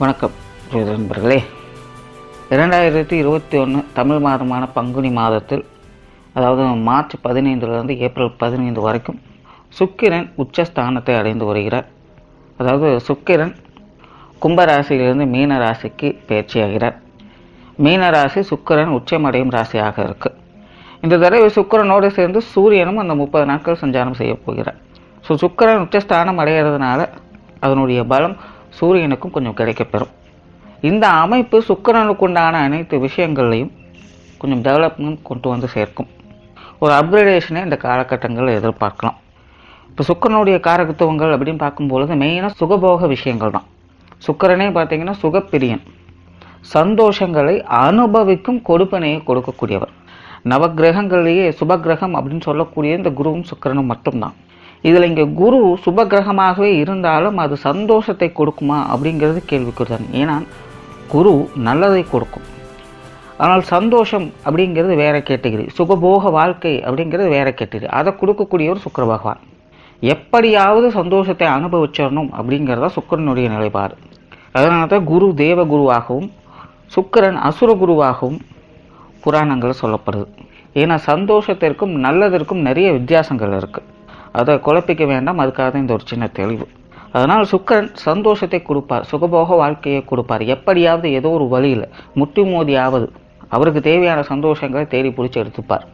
வணக்கம் நண்பர்களே. இரண்டாயிரத்தி இருபத்தி ஒன்று தமிழ் மாதமான பங்குனி மாதத்தில் அதாவது மார்ச் பதினைந்துலேருந்து ஏப்ரல் பதினைந்து வரைக்கும் சுக்கிரன் உச்சஸ்தானத்தை அடைந்து வருகிறார். அதாவது சுக்கிரன் கும்பராசியிலிருந்து மீன ராசிக்கு பயிற்சியாகிறார். மீன ராசி சுக்கிரன் உச்சமடையும் ராசியாக இருக்குது இந்த தடவை சுக்கிரனோடு சேர்ந்து சூரியனும் அந்த முப்பது நாட்கள் சஞ்சாரம் செய்ய போகிறார். ஸோ சுக்கிரன் உச்சஸ்தானம் அடைகிறதுனால அதனுடைய பலம் சூரியனுக்கும் கொஞ்சம் கிடைக்கப்பெறும். இந்த அமைப்பு சுக்கிரனுக்கு உண்டான அனைத்து விஷயங்கள்லையும் கொஞ்சம் டெவலப்மெண்ட் கொண்டு வந்து சேர்க்கும். ஒரு அப்கிரேடேஷனை இந்த காலகட்டங்களில் எதிர்பார்க்கலாம். இப்போ சுக்கிரனுடைய காரகத்துவங்கள் அப்படின்னு பார்க்கும்பொழுது மெயினாக சுகபோக விஷயங்கள் தான். சுக்கிரனே பார்த்தீங்கன்னா சுகப்பிரியன். சந்தோஷங்களை அனுபவிக்கும் கொடுப்பனையை கொடுக்கக்கூடியவர். நவக்கிரகங்களிலேயே சுபகிரகம் அப்படின்னு சொல்லக்கூடிய இந்த குருவும் சுக்கிரனும் மட்டும்தான். இதில் இங்கே குரு சுபக்கிரகமாகவே இருந்தாலும் அது சந்தோஷத்தை கொடுக்குமா அப்படிங்கிறது கேள்விக்குறிதான். ஏன்னா குரு நல்லதை கொடுக்கும். ஆனால் சந்தோஷம் அப்படிங்கிறது வேற கேட்டகிரி. சுகபோக வாழ்க்கை அப்படிங்கிறது வேற கேட்டகிரி. அதை கொடுக்கக்கூடியவர் சுக்கர பகவான். எப்படியாவது சந்தோஷத்தை அனுபவிச்சிடணும் அப்படிங்கிறதா சுக்கிரனுடைய நிலைப்பாடு. அதனால தான் குரு தேவ குருவாகவும் சுக்கிரன் அசுர குருவாகவும் புராணங்கள் சொல்லப்படுது. ஏன்னா சந்தோஷத்திற்கும் நல்லதற்கும் நிறைய வித்தியாசங்கள் இருக்குது அதை குழப்பிக்க வேண்டாம் அதுக்காக தான் இந்த ஒரு சின்ன தெளிவு. அதனால் சுக்கிரன் சந்தோஷத்தை கொடுப்பார் சுகபோக வாழ்க்கையை கொடுப்பார். எப்படியாவது ஏதோ ஒரு வழியில் முட்டி மோதியாவது அவருக்கு தேவையான சந்தோஷங்களை தேடி பிடிச்சி எடுத்துப்பார்.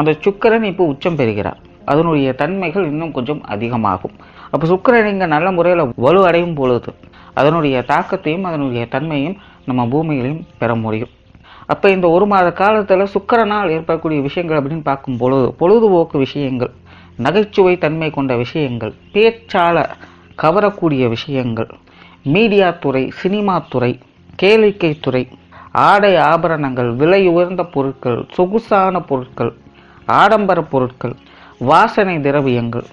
அந்த சுக்கரன் இப்போ உச்சம் பெறுகிறார். அதனுடைய தன்மைகள் இன்னும் கொஞ்சம் அதிகமாகும். அப்போ சுக்கிரன் இங்கே நல்ல முறையில் வலுவடையும் பொழுது அதனுடைய தாக்கத்தையும் அதனுடைய தன்மையும் நம்ம பூமியிலையும் பெற முடியும். அப்போ இந்த ஒரு மாத காலத்தில் சுக்கரனால் ஏற்படக்கூடிய விஷயங்கள் அப்படின்னு பார்க்கும் பொழுது பொழுதுபோக்கு விஷயங்கள். நகைச்சுவை தன்மை கொண்ட விஷயங்கள் பேச்சால கவரக்கூடிய விஷயங்கள் மீடியா துறை சினிமா துறை கேளிக்கை துறை ஆடை ஆபரணங்கள் விலை உயர்ந்த பொருட்கள் சொகுசான பொருட்கள் ஆடம்பர பொருட்கள் வாசனை திரவியங்கள்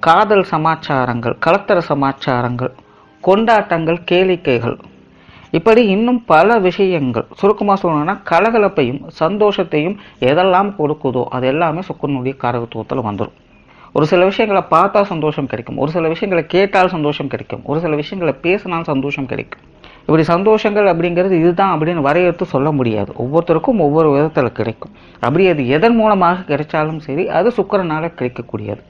காதல் சமாச்சாரங்கள் கலத்தர சமாச்சாரங்கள் கொண்டாட்டங்கள் கேளிக்கைகள். இப்படி இன்னும் பல விஷயங்கள் சுருக்கமாக சொல்லணும்னா கலகலப்பையும் சந்தோஷத்தையும் எதெல்லாம் கொடுக்குதோ அது எல்லாமே சுக்கரனுடைய காரகத்துவத்தில் வந்துடும் ஒரு சில விஷயங்களை பார்த்தா சந்தோஷம் கிடைக்கும். ஒரு சில விஷயங்களை கேட்டால் சந்தோஷம் கிடைக்கும். ஒரு சில விஷயங்களை பேசினால் சந்தோஷம் கிடைக்கும். இப்படி சந்தோஷங்கள் அப்படிங்கிறது இதுதான் அப்படின்னு வரையறுத்து சொல்ல முடியாது. ஒவ்வொருத்தருக்கும் ஒவ்வொரு விதத்தில் கிடைக்கும். அப்படி அது எதன் மூலமாக கிடைச்சாலும் சரி அது சுக்கரனால் கிடைக்கக்கூடியது.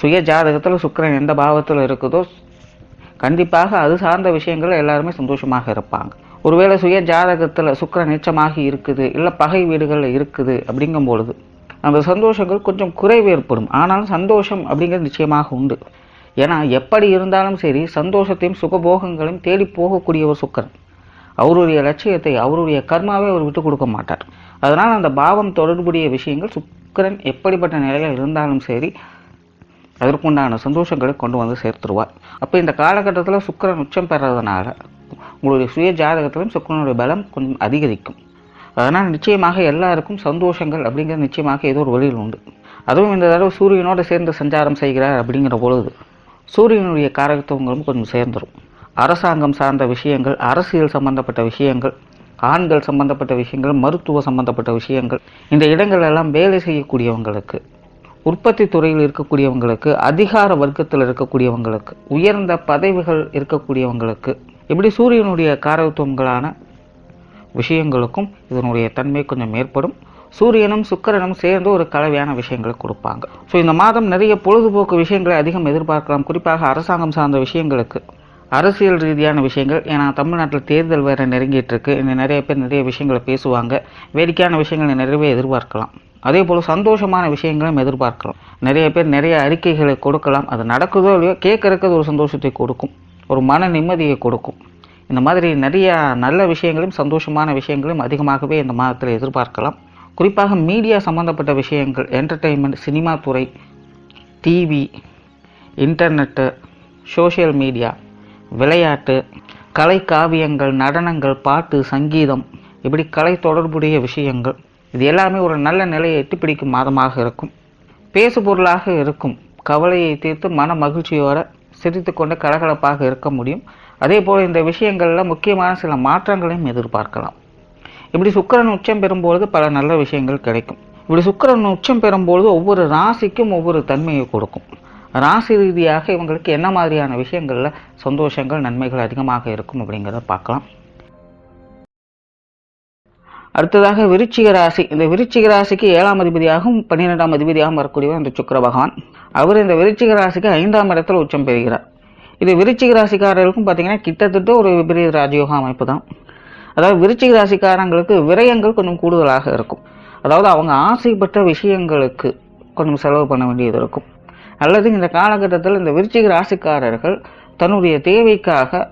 சுய ஜாதகத்தில் சுக்கரன் எந்த பாவத்தில் இருக்குதோ கண்டிப்பாக அது சார்ந்த விஷயங்கள் எல்லாருமே சந்தோஷமாக இருப்பாங்க. ஒருவேளை சுய ஜாதகத்தில் சுக்கரன் நீச்சமாகி இருக்குது இல்லை பகை வீடுகளில் இருக்குது அப்படிங்கும் பொழுது அந்த சந்தோஷங்கள் கொஞ்சம் குறைவு ஏற்படும். ஆனாலும் சந்தோஷம் அப்படிங்கிறது நிச்சயமாக உண்டு. ஏன்னா எப்படி இருந்தாலும் சரி சந்தோஷத்தையும் சுகபோகங்களையும் தேடி போகக்கூடிய ஒரு சுக்கரன். அவருடைய லட்சியத்தை அவருடைய கர்மாவை அவர் விட்டு கொடுக்க மாட்டார். அதனால் அந்த பாவம் தொடர்புடைய விஷயங்கள் சுக்கரன் எப்படிப்பட்ட நிலையில் இருந்தாலும் சரி அதற்குண்டான சந்தோஷங்களை கொண்டு வந்து சேர்த்துருவார். அப்போ இந்த காலகட்டத்தில் சுக்கரன் உச்சம் பெறதுனால உங்களுடைய சுய ஜாதகத்திலும் சுக்கரனுடைய பலம் கொஞ்சம் அதிகரிக்கும். அதனால் நிச்சயமாக எல்லாருக்கும் சந்தோஷங்கள் அப்படிங்கிறது நிச்சயமாக ஏதோ ஒரு வழியில் உண்டு. அதுவும் இந்த தடவை சூரியனோடு சேர்ந்து சஞ்சாரம் செய்கிறார் அப்படிங்கிற பொழுது சூரியனுடைய காரகத்துவங்களும் கொஞ்சம் சேர்ந்துடும் அரசாங்கம் சார்ந்த விஷயங்கள் அரசியல் சம்பந்தப்பட்ட விஷயங்கள் ஆண்கள் சம்பந்தப்பட்ட விஷயங்கள் மருத்துவ சம்பந்தப்பட்ட விஷயங்கள் இந்த இடங்கள் எல்லாம் வேலை செய்யக்கூடியவங்களுக்கு உற்பத்தி துறையில் இருக்கக்கூடியவங்களுக்கு அதிகார வர்க்கத்தில் இருக்கக்கூடியவங்களுக்கு உயர்ந்த பதவிகள் இருக்கக்கூடியவங்களுக்கு இப்படி சூரியனுடைய காரகத்துவங்களான விஷயங்களுக்கும் இதனுடைய தன்மை கொஞ்சம் ஏற்படும் சூரியனும் சுக்கரனும் சேர்ந்து ஒரு கலவையான விஷயங்களை கொடுப்பாங்க. ஸோ இந்த மாதம் நிறைய பொழுதுபோக்கு விஷயங்களை அதிகம் எதிர்பார்க்கலாம். குறிப்பாக அரசாங்கம் சார்ந்த விஷயங்களுக்கு. அரசியல் ரீதியான விஷயங்கள். ஏன்னா தமிழ்நாட்டில் தேர்தல் வேறு நெருங்கிட்டு இருக்கு இன்னும் நிறைய பேர் நிறைய விஷயங்களை பேசுவாங்க. வேடிக்கையான விஷயங்களை நிறையவே எதிர்பார்க்கலாம். அதே போல் சந்தோஷமான விஷயங்களும் எதிர்பார்க்கலாம். நிறைய பேர் நிறைய அறிக்கைகளை கொடுக்கலாம். அது நடக்குதோ இல்லையோ கேட்கறக்கு அது ஒரு சந்தோஷத்தை கொடுக்கும். ஒரு மன நிம்மதியை கொடுக்கும். இந்த மாதிரி நிறைய நல்ல விஷயங்களும் சந்தோஷமான விஷயங்களும் அதிகமாகவே இந்த மாதத்தில் எதிர்பார்க்கலாம். குறிப்பாக மீடியா சம்மந்தப்பட்ட விஷயங்கள் என்டர்டெயின்மெண்ட் சினிமா துறை டிவி இன்டர்நெட்டு சோஷியல் மீடியா விளையாட்டு கலை காவியங்கள் நடனங்கள் பாட்டு சங்கீதம் இப்படி கலை தொடர்புடைய விஷயங்கள் இது எல்லாமே ஒரு நல்ல நிலையை எட்டுப்பிடிக்கும் மாதமாக இருக்கும். பேசு பொருளாக இருக்கும். கவலையை தீர்த்து மன மகிழ்ச்சியோட சிரித்து கொண்டு கலகலப்பாக இருக்க முடியும். அதே போல் இந்த விஷயங்களில் முக்கியமான சில மாற்றங்களையும் எதிர்பார்க்கலாம். இப்படி சுக்கிரன் உச்சம் பெறும்பொழுது பல நல்ல விஷயங்கள் கிடைக்கும். இப்படி சுக்கிரன் உச்சம் பெறும்பொழுது ஒவ்வொரு ராசிக்கும் ஒவ்வொரு தன்மையை கொடுக்கும். ராசி ரீதியாக இவங்களுக்கு என்ன மாதிரியான விஷயங்களில் சந்தோஷங்கள் நன்மைகள் அதிகமாக இருக்கும் அப்படிங்கிறத பார்க்கலாம். அடுத்ததாக விருச்சிக ராசி. இந்த விருச்சிக ராசிக்கு ஏழாம் அதிபதியாகவும் பன்னிரெண்டாம் அதிபதியாகவும் வரக்கூடியவர் இந்த சுக்கர பகவான். அவர் இந்த விருச்சிக ராசிக்கு ஐந்தாம் இடத்தில் உச்சம் பெறுகிறார். இது விருச்சிக ராசிக்காரர்களுக்கும் பார்த்தீங்கன்னா கிட்டத்தட்ட ஒரு விபரீத ராஜயோக அமைப்பு தான் அதாவது விருச்சிக ராசிக்காரங்களுக்கு விரயங்கள் கொஞ்சம் கூடுதலாக இருக்கும். அதாவது அவங்க ஆசைப்பட்ட விஷயங்களுக்கு கொஞ்சம் செலவு பண்ண வேண்டியது இருக்கும். அல்லது இந்த காலகட்டத்தில் இந்த விருச்சிக ராசிக்காரர்கள் தன்னுடைய தேவைக்காக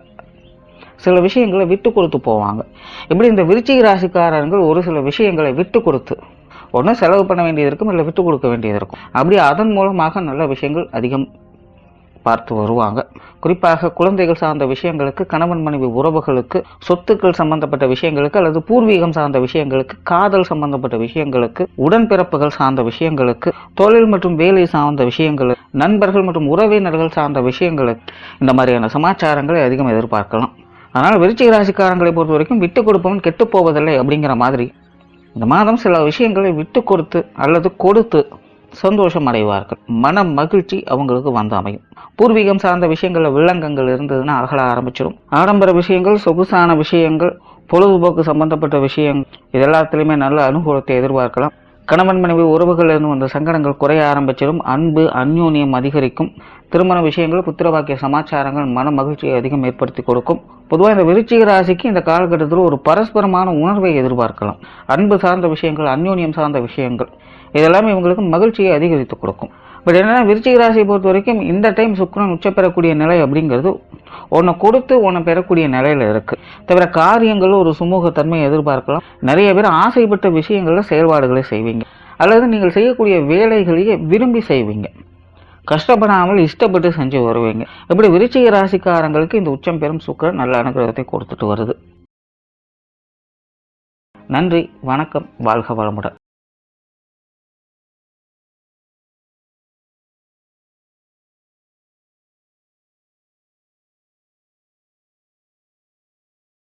சில விஷயங்களை விட்டு கொடுத்து போவாங்க. இப்படி இந்த விருச்சிக ராசிக்காரர்கள் ஒரு சில விஷயங்களை விட்டு கொடுத்து ஒன்று செலவு பண்ண வேண்டியது இருக்கும் இல்லை விட்டு கொடுக்க வேண்டியது இருக்கும். அப்படி அதன் மூலமாக நல்ல விஷயங்கள் அதிகம் பார்த்து வருவாங்க. குறிப்பாக குழந்தைகள் சார்ந்த விஷயங்களுக்கு கணவன் மனைவி உறவுகளுக்கு சொத்துக்கள் சம்பந்தப்பட்ட விஷயங்களுக்கு அல்லது பூர்வீகம் சார்ந்த விஷயங்களுக்கு காதல் சம்பந்தப்பட்ட விஷயங்களுக்கு உடன்பிறப்புகள் சார்ந்த விஷயங்களுக்கு தொழில் மற்றும் வேலை சார்ந்த விஷயங்களுக்கு நண்பர்கள் மற்றும் உறவினர்கள் சார்ந்த விஷயங்களுக்கு இந்த மாதிரியான சமாச்சாரங்களை அதிகம் எதிர்பார்க்கலாம். அதனால் விருச்சிக ராசிக்காரங்களை பொறுத்த வரைக்கும் விட்டு கொடுப்பவன் கெட்டு போவதில்லை அப்படிங்கிற மாதிரி. இந்த மாதம் சில விஷயங்களை விட்டு கொடுத்து அல்லது கொடுத்து சந்தோஷம் அடைவார்கள் மன மகிழ்ச்சி அவங்களுக்கு வந்து அமையும். பூர்வீகம் சார்ந்த விஷயங்களில் வில்லங்கங்கள் இருந்ததுன்னா அகல ஆரம்பிச்சிடும் ஆடம்பர விஷயங்கள் சொகுசான விஷயங்கள் பொழுதுபோக்கு சம்பந்தப்பட்ட விஷயங்கள் இது எல்லாத்துலேயுமே நல்ல அனுகூலத்தை எதிர்பார்க்கலாம். கணவன் மனைவி உறவுகள் வந்த சங்கடங்கள் குறைய ஆரம்பிச்சிடும் அன்பு அந்யோன்யம் அதிகரிக்கும். திருமண விஷயங்கள் புத்திரவாக்கிய சமாச்சாரங்கள் மன மகிழ்ச்சியை அதிகம் ஏற்படுத்தி கொடுக்கும். பொதுவாக இந்த விருச்சிக ராசிக்கு இந்த காலகட்டத்தில் ஒரு பரஸ்பரமான உணர்வை எதிர்பார்க்கலாம். அன்பு சார்ந்த விஷயங்கள் அந்யோன்யம் சார்ந்த விஷயங்கள். இதெல்லாமே இவங்களுக்கு மகிழ்ச்சியை அதிகரித்து கொடுக்கும். பட் என்னன்னா விருச்சிக ராசியை பொறுத்த வரைக்கும் இந்த டைம் சுக்கரன் உச்ச பெறக்கூடிய நிலை அப்படிங்கிறது உன்னை கொடுத்து உன்னை பெறக்கூடிய நிலையில் இருக்குது தவிர காரியங்களும் ஒரு சுமூகத்தன்மையை எதிர்பார்க்கலாம். நிறைய பேர் ஆசைப்பட்ட விஷயங்களில் செயல்பாடுகளை செய்வீங்க. அல்லது நீங்கள் செய்யக்கூடிய வேலைகளையே விரும்பி செய்வீங்க. கஷ்டப்படாமல் இஷ்டப்பட்டு செஞ்சு வருவீங்க. இப்படி விருச்சிக ராசிக்காரங்களுக்கு இந்த உச்சம் பெறும் சுக்கரன் நல்ல அனுகிரகத்தை கொடுத்துட்டு வருது. நன்றி வணக்கம் வாழ்க வளமுடன்.